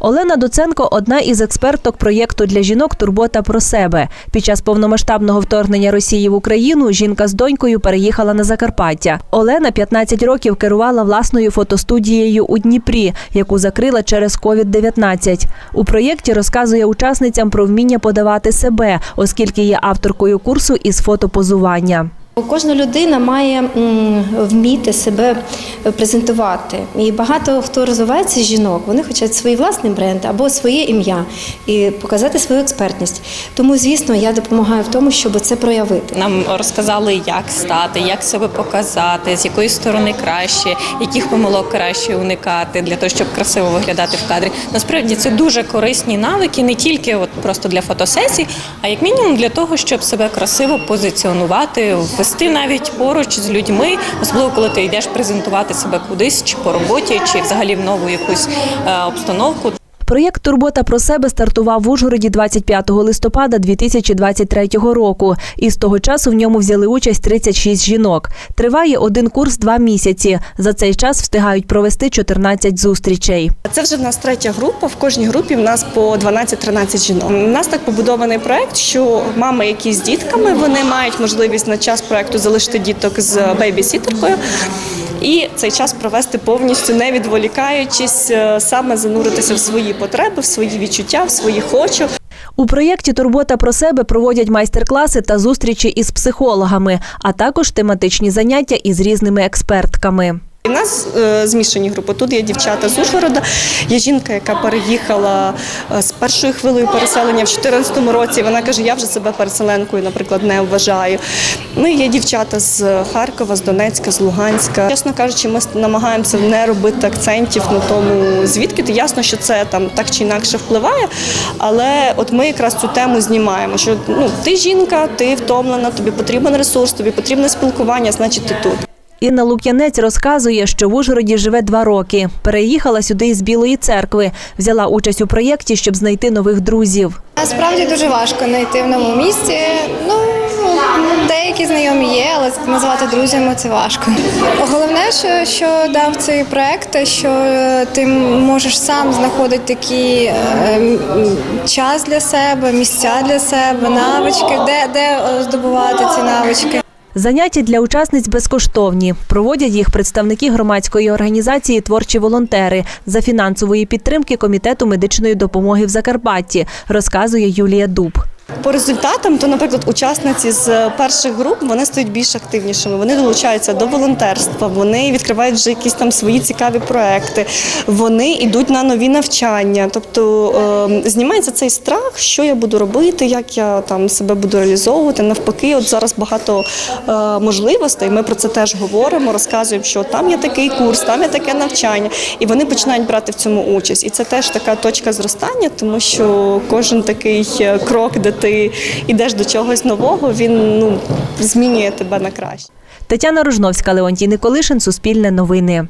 Олена Доценко одна із експерток проєкту для жінок Турбота про себе. Під час повномасштабного вторгнення Росії в Україну жінка з донькою переїхала на Закарпаття. Олена 15 років керувала власною фотостудією у Дніпрі, яку закрила через COVID-19. У проєкті розказує учасницям про вміння подавати себе, оскільки є авторкою курсу із фотопозування. Кожна людина має вміти себе презентувати. І багато хто розвивається з жінок, вони хочуть свій власний бренд або своє ім'я і показати свою експертність. Тому, звісно, я допомагаю в тому, щоб це проявити. Нам розказали, як стати, як себе показати, з якої сторони краще, яких помилок краще уникати для того, щоб красиво виглядати в кадрі. Насправді це дуже корисні навики, не тільки от просто для фотосесій, а як мінімум для того, щоб себе красиво позиціонувати, вести навіть поруч з людьми, особливо коли ти йдеш презентувати себе кудись, чи по роботі, чи взагалі в нову якусь е, обстановку. Проєкт Турбота про себе стартував в Ужгороді 25 листопада 2023 року. І з того часу в ньому взяли участь 36 жінок. Триває один курс два місяці. За цей час встигають провести 14 зустрічей. Це вже в нас третя група. В кожній групі в нас по 12-13 жінок. У нас так побудований проект, що мами, які з дітками, вони мають можливість на час проекту залишити діток з бейбі-сітеркою. І цей час провести повністю не відволікаючись, е, саме зануритися в свої потреби, в свої відчуття, в свої хочу. У проєкті Турбота про себе проводять майстер-класи та зустрічі із психологами, а також тематичні заняття із різними експертками. У нас е, змішані групи. Тут є дівчата з Ужгорода, є жінка, яка переїхала е, з першою хвилею переселення в 2014 році. Вона каже, я вже себе переселенкою, наприклад, не вважаю. Ну, є дівчата з Харкова, з Донецька, з Луганська. Чесно кажучи, ми намагаємося не робити акцентів на тому, звідки ти ясно, що це там так чи інакше впливає. Але от ми якраз цю тему знімаємо. Що ну ти жінка, ти втомлена, тобі потрібен ресурс, тобі потрібне спілкування, значить ти тут. Інна Лук'янець розказує, що в Ужгороді живе два роки. Переїхала сюди із Білої церкви. Взяла участь у проєкті, щоб знайти нових друзів. Насправді дуже важко знайти в новому місці. Ну деякі знайомі є, але назвати друзями це важко. Головне, що, що дав цей проект, що ти можеш сам знаходити такий е, час для себе, місця для себе, навички, де, де е, здобувати ці навички. Заняття для учасниць безкоштовні. Проводять їх представники громадської організації Творчі волонтери за фінансової підтримки Комітету медичної допомоги в Закарпатті, розказує Юлія Дуб. По результатам, то, наприклад, учасниці з перших груп вони стають більш активнішими. Вони долучаються до волонтерства, вони відкривають вже якісь там свої цікаві проекти, вони йдуть на нові навчання. Тобто е, знімається цей страх, що я буду робити, як я там себе буду реалізовувати. Навпаки, от зараз багато е, можливостей. Ми про це теж говоримо, розказуємо, що там є такий курс, там є таке навчання, і вони починають брати в цьому участь. І це теж така точка зростання, тому що кожен такий е, крок, де ти йдеш до чогось нового, він ну змінює тебе на краще. Тетяна Ружновська, Леонтій Николишин, Суспільне новини.